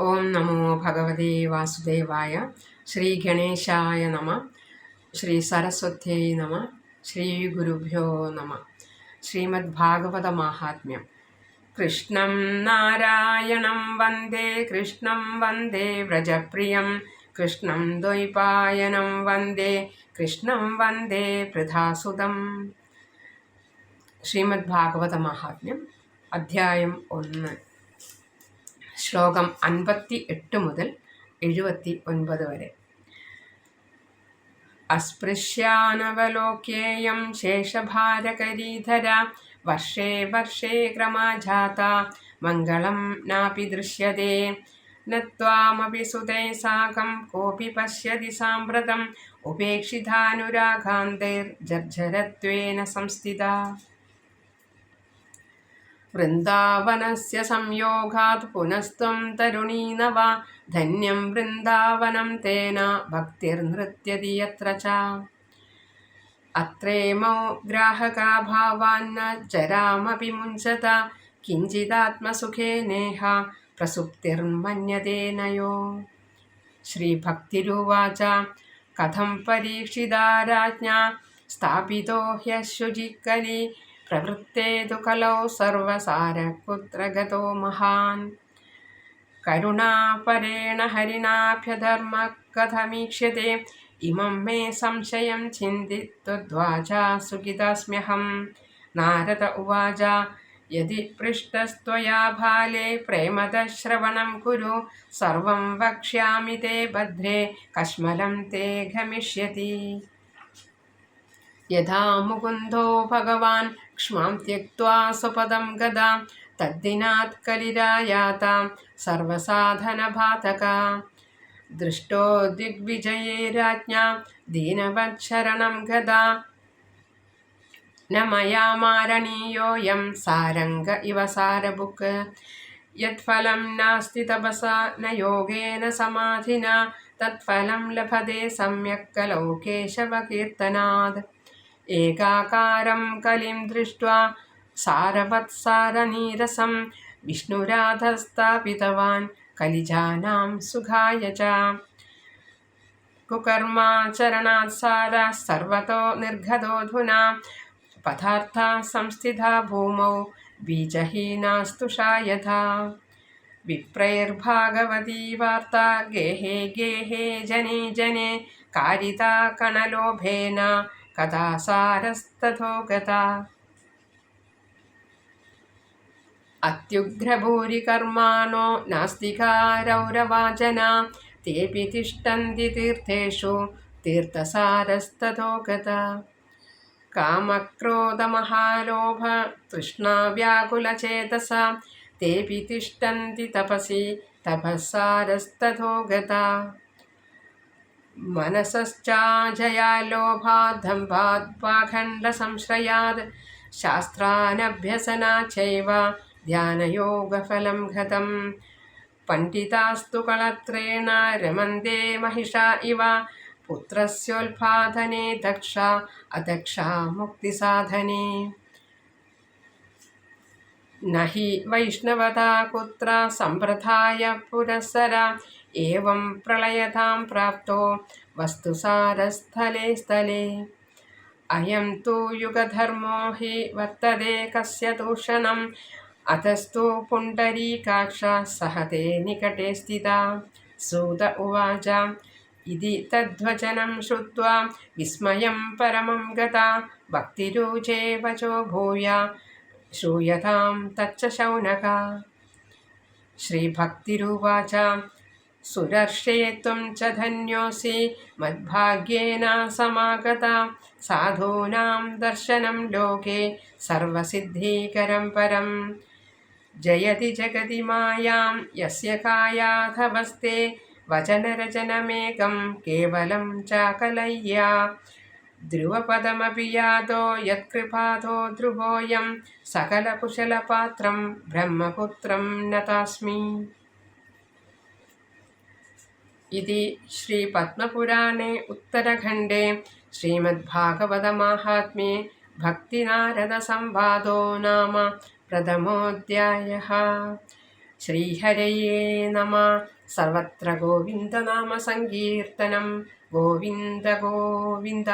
ഓം നമോ ഭഗവതേ വാസുദേവായ ശ്രീ ഗണേശായ നമ ശ്രീ സരസ്വത്യൈ നമ ശ്രീ ഗുരുഭ്യോ നമ. ശ്രീമദ് ഭാഗവത മാഹാത്മ്യം. കൃഷ്ണം നാരായണം വന്ദേ കൃഷ്ണം വന്ദേ വ്രജപ്രിയം. കൃഷ്ണം ദ്വൈപായനം വന്ദേ കൃഷ്ണം വന്ദേ പൃഥാസുതം ശ്രീമദ് ഭാഗവത മാഹാത്മ്യം അധ്യായം ഒന്ന്. ശ്ലോകം അൻപത്തി എട്ട് മുതൽ എഴുപത്തി ഒൻപത് വരെ. അസ്പൃശ്യാനവലോകേയം ശേഷഭാരകരീധര വർഷേ വർഷേ ക്രമാജാത മംഗളം നാപി ദൃശ്യതേ. നത്വാമപി സുതേ സാകം കോപി പശ്യതി സാമ്പ്രതം ഉപേക്ഷിതാനുരാഗാന്തൈർജർജരത്വേന സംസ്ഥിത. വൃന്ദാവനസ്യ സംയോഗാത് പുനസ്ത്വം തരുണീ നവ ധന്യം വൃന്ദാവനം തേന ഭക്തിർനൃത്യതി യത്ര ച. അത്രേമോ ഗ്രാഹകാഭാവാന്ന ചരാമപി മുഞ്ചത. കിഞ്ചിദാത്മസുഖേ നേഹ പ്രസുപ്തിർമന്യതേ നയോ. ശ്രീഭക്തിരുവാച കഥം പരീക്ഷിതാ രാജ്ഞ സ്ഥാപിതോ ഹ്യശുചിക്കലി. പ്രവൃത്തേ തു കലौ സർവസാരകുത്രഗതോ മഹാൻ കരുണാപരേണ ഹരിണാഭ്യധർമ്മ കഥമീക്ഷ്യത്തെ ഇമം മേ സംശയം ചിന്തിത്വദ്വാചാ സുഖിതസ്മ്യഹം നാരദ ഉവാച യതി പൃഷ്ടസ്ത്വയാ ബാലേ പ്രേമദശ്രവണം കുരു സർവം വക്ഷ്യാമി തേ ഭദ്രേ കശ്മലം തേ ഗമിഷ്യതി യഥാ മുകുന്ദോ ഭഗവാൻ ക്ഷ്മാം ത്യക്വാ സ്വപദം ഗതാ തദ്ദിനാത് കലിരായാതാം സർവസാധനഭാതക ദൃഷ്ടോ ദിഗ്വിജയേ राज्ञा ദീനവത്ശരണം ഗതാ ന മയാ മാരണീയോऽयं സാരംഗ ഇവ സാരഭുക്ക് യത്ഫലം നാസ്തി തപസാ ന യോഗേന സമാധിന തത്ഫലം ലഭത്തെ സമ്യക് കലौ കേശവകീർത്തനാത് एकाकारं कलिं दृष्ट्वा सारवत्सारनीरसं विष्णुराधस्थापितवान् कलिजानां सुखाय च। कुकर्माचरणात्सारः सर्वतो निर्गतोऽधुना पदार्थाः संस्थिता भूमौ, बीजहीनास्तु शायथा। विप्रैर्भागवती वार्ता, गेहे गेहे जने जने, कारिता कणलोभेन कदा सारस्तधोगता अत्युग्रभूरिकर्माणो नास्तिकारौरवाचना तेऽपि तिष्ठन्ति तीर्थेषु तीर्थसारस्तथोगता। कामक्रोधमहालोभ तृष्णाव्याकुलचेतसा तेऽपि तिष्ठन्ति तपसि तपःसारस्तथोगता। തപസ്സാരസ്തഥോ ഗത മനസശ്ചാജയാലോഭാദ്ധംഭാത് പാഖണ്ഡസംശ്രയാത് ശാസ്ത്രാനഭ്യസനാച്ചൈവ ധ്യാനയോഗഫലം ഗതം പണ്ഡിതാസ്തു കളത്രേണ രമന്ദേ महिषा ഇവ പുത്രസ്യോൽപാദനെ ദക്ഷ അദക്ഷ മുക്തിസാധനെ നഹി വൈഷ്ണവതാ കുത്ര സമ്പ്രദായ പുരസര ఏవం ప్రళయతాం ప్రాప్తో వస్తుసారస్థలే స్థలే అయం తు యుగధర్మో హి వర్తదే కస్య దూషణం అతస్తు పుండరీకాక్ష సహతే నికటే స్థిత సూత ఉవాచ ఇది తద్వచనం శ్రుత్వా విస్మయం పరమం గత భక్తిరుచే వచో భూయ श्रूयतां तच्च शौनका। श्रीभक्तिरुवाच सुदर्शेतुं च धन्योऽसि मद्भाग्येन समागता साधूनां दर्शनं लोके सर्वसिद्धीकरं परम्। जयति जगति मायां यस्य कायाथवस्ते वचनरचनमेकं केवलं चाकलय्या। ध्रुवपदमपि यादो यत्कृपादो ध्रुवोऽयं सकलकुशलपात्रं ब्रह्मपुत्रं नतास्मि इति श्रीपद्मपुराणे उत्तरखण्डे श्रीमद्भागवतमाहात्म्ये भक्तिनारदसंवादो नाम प्रथमोऽध्यायः श्रीहरये नमः सर्वत्र गोविन्दनामसङ्कीर्तनं गोविन्द गोविन्द